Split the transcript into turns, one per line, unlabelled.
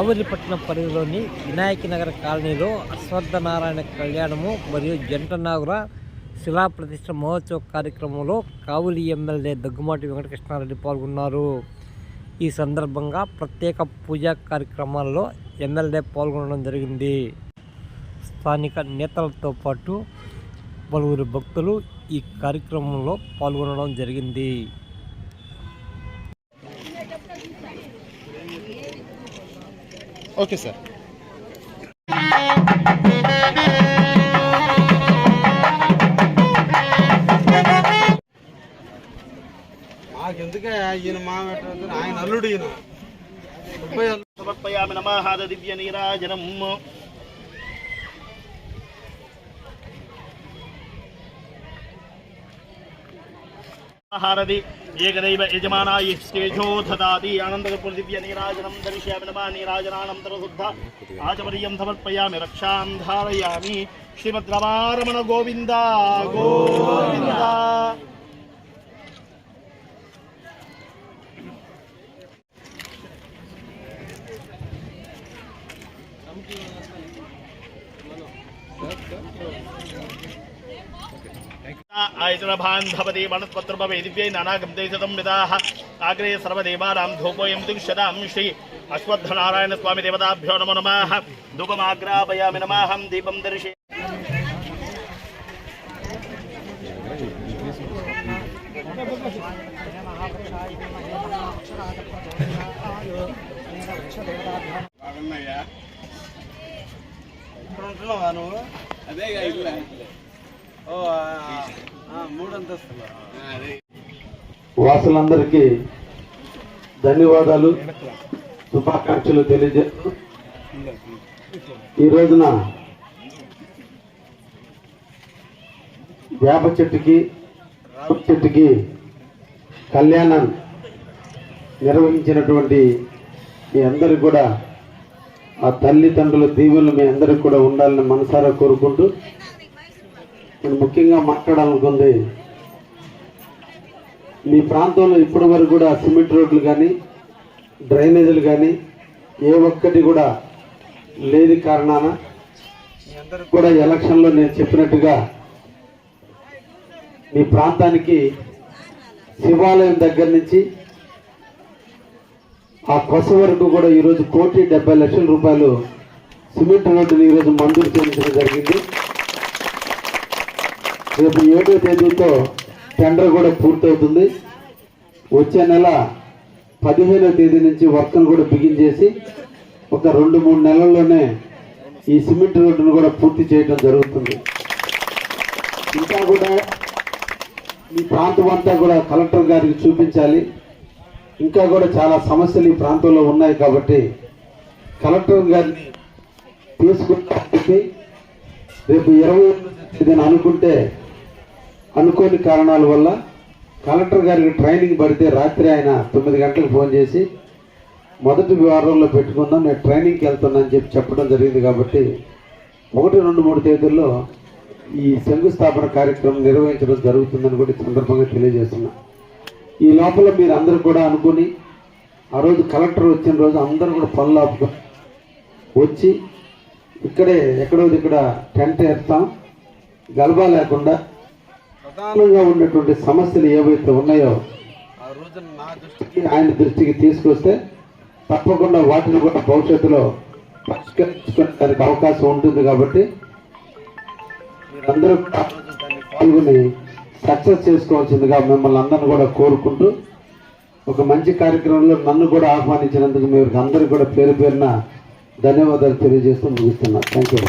కావలిపట్నం పరిధిలోని వినాయక నగర కాలనీలో అశ్వత్థనారాయణ కళ్యాణము మరియు జంట నాగుల శిలా ప్రతిష్ట మహోత్సవ కార్యక్రమంలో కావులి ఎమ్మెల్యే దగ్గుమాటి వెంకటకృష్ణారెడ్డి పాల్గొన్నారు. ఈ సందర్భంగా ప్రత్యేక పూజా కార్యక్రమాల్లో ఎమ్మెల్యే పాల్గొనడం జరిగింది. స్థానిక నేతలతో పాటు పలువురు భక్తులు ఈ కార్యక్రమంలో పాల్గొనడం జరిగింది.
ఓకే సార్
మాకెందుకే ఈయన మా ఆయన అల్లుడు ఈయన.
సమర్పయామి నమాహాద దివ్య నీరాజనం హారది ఏకదైవ యజమానాయ శ్రేజో దదాతి ఆనందకర్పూర దివ్య నీరాజనం దర్శయామి నమా నీరాజనానంతర శుద్ధ ఆచమర్యం సమర్పయామి రక్షాం ధారయామి శ్రీమద్ రమారమణ గోవింద గోవింద आयतनबान्धवते वनत्पत्रभवे दिव्यै नानागन्धै शतं विदाः आग्रे सर्वदेवानां धूपोऽयं दिक्षतां श्री अश्वत्थनारायणस्वामी देवताभ्यो नमो नमः धूपमाग्रापयामि नमाहं दीपं दर्शे
బాగున్నాయా ఇక్కడ ఉంటున్నావా నువ్వు అదే ఓ
వాసులందరికీ ధన్యవాదాలు శుభాకాంక్షలు తెలియజేస్తూ ఈ రోజున వేప చెట్టుకి రావి చెట్టుకి కళ్యాణం నిర్వహించినటువంటి మీ అందరికి కూడా ఆ తల్లిదండ్రుల దీవెనలు మీ అందరికి కూడా ఉండాలని మనసారా కోరుకుంటూ నేను ముఖ్యంగా మాట్లాడాలనుకుంది మీ ప్రాంతంలో ఇప్పటి వరకు కూడా సిమెంట్ రోడ్లు కానీ డ్రైనేజీలు కానీ ఏ ఒక్కటి కూడా లేని కారణాన కూడా ఎలక్షన్లో నేను చెప్పినట్టుగా మీ ప్రాంతానికి శివాలయం దగ్గర నుంచి ఆ కొస వరకు కూడా ఈరోజు కోటి డెబ్బై లక్షల రూపాయలు సిమెంట్ రోడ్డుని ఈరోజు మంజూరు చేయించడం జరిగింది. రేపు ఏడో తేదీతో టెండర్ కూడా పూర్తవుతుంది. వచ్చే నెల పదిహేనో తేదీ నుంచి వర్క్ను కూడా బిగించేసి ఒక రెండు మూడు నెలల్లోనే ఈ సిమెంట్ రోడ్డును కూడా పూర్తి చేయడం జరుగుతుంది. ఇంకా కూడా ఈ ప్రాంతం అంతా కూడా కలెక్టర్ గారికి చూపించాలి. ఇంకా కూడా చాలా సమస్యలు ఈ ప్రాంతంలో ఉన్నాయి కాబట్టి కలెక్టర్ గారిని తీసుకుని రేపు ఇరవై తేదీన అనుకుంటే అనుకోని కారణాల వల్ల కలెక్టర్ గారికి ట్రైనింగ్ పడితే రాత్రి ఆయన తొమ్మిది గంటలకు ఫోన్ చేసి మొదటి వారంలో పెట్టుకుందాం నేను ట్రైనింగ్కి వెళ్తున్నా అని చెప్పి చెప్పడం జరిగింది కాబట్టి ఒకటి రెండు మూడు తేదీల్లో ఈ శంకుస్థాపన కార్యక్రమం నిర్వహించడం జరుగుతుందని కూడా సందర్భంగా తెలియజేస్తున్నా. ఈ లోపల మీరు అందరూ కూడా అనుకుని ఆ రోజు కలెక్టర్ వచ్చిన రోజు అందరూ కూడా పనులు ఆపుకొని వచ్చి ఇక్కడే ఎక్కడో ఇక్కడ టెంట్ వేస్తాం గలబా లేకుండా ప్రధానంగా ఉన్నటువంటి సమస్యలు ఏవైతే ఉన్నాయో
ఆ రోజున నా దృష్టి
దృష్టికి ఆయన దృష్టికి తీసుకొస్తే తప్పకుండా వాటిని కూడా భవిష్యత్తులో పరిష్కరించుకోవడానికి అవకాశం ఉంటుంది కాబట్టి మీరందరూ పాల్గొని సక్సెస్ చేసుకోవాల్సిందిగా మిమ్మల్ని అందరిని కూడా కోరుకుంటూ ఒక మంచి కార్యక్రమంలో నన్ను కూడా ఆహ్వానించినందుకు మీరు అందరికీ కూడా పేరు పేరున ధన్యవాదాలు తెలియజేస్తూ ముగిస్తున్నా. Thank you